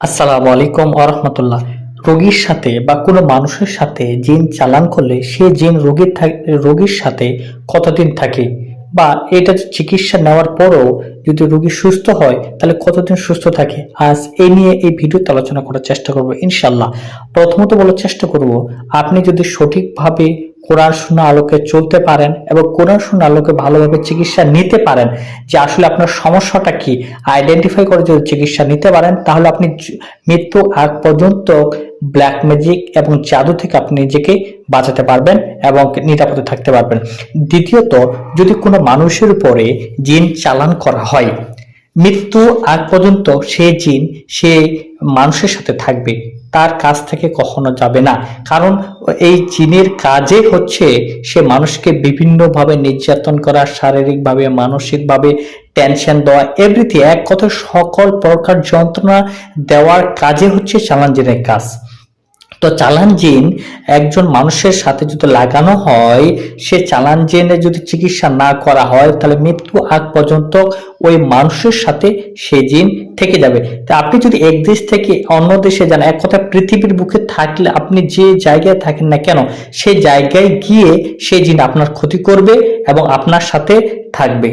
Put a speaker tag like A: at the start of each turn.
A: আসসালামু আলাইকুম আরহামতুল্লাহ রোগীর সাথে বা কোনো মানুষের সাথে জিন চালান করলে সে জিন রোগীর রোগীর সাথে কতদিন থাকে? বা এটা চিকিৎসা নেওয়ার পরও যদি রোগী সুস্থ হয়, তাহলে কতদিন সুস্থ থাকে? আজ এই নিয়ে এই ভিডিওতে আলোচনা করার চেষ্টা করব ইনশাল্লাহ প্রথমত বলার চেষ্টা করব, আপনি যদি সঠিকভাবে কোরআন শূন্য আলোকে চলতে পারেন এবং কোরআন শূন্য আলোকে ভালোভাবে চিকিৎসা নিতে পারেন যে আসলে আপনার সমস্যাটা কি। আইডেন্টিফাই করে যদি চিকিৎসা নিতে পারেন, তাহলে আপনি মৃত্যু আগ পর্যন্ত ব্ল্যাক ম্যাজিক এবং জাদু থেকে আপনি নিজেকে বাঁচাতে পারবেন এবং নিরাপদে থাকতে পারবেন। দ্বিতীয়ত, যদি কোনো মানুষের উপরে জিন চালান করা হয়, মৃত্যু আগ পর্যন্ত সে জিন, সে মানুষের সাথে থাকবে। তার কাছ থেকে কখনো যাবে না। কারণ এই জিনের কাজে হচ্ছে সে মানুষকে বিভিন্নভাবে নির্যাতন করা, শারীরিকভাবে, মানসিকভাবে টেনশন দেওয়া এভরিথিং এক কথা সকল প্রকার যন্ত্রণা দেওয়ার কাজে হচ্ছে চালান জিনের কাজ। তো চালান জিন একজন মানুষের সাথে যদি লাগানো হয়, সে চালান জিনের যদি চিকিৎসা না করা হয়, তাহলে মৃত্যু আগ পর্যন্ত ওই মানুষের সাথে সে জিন থেকে যাবে। তা আপনি যদি এক দেশ থেকে অন্য দেশে যান, এক কথা পৃথিবীর বুকে থাকলে আপনি যে জায়গায় থাকেন না কেন সেই জায়গায় গিয়ে সে জিন আপনার ক্ষতি করবে এবং আপনার সাথে থাকবে।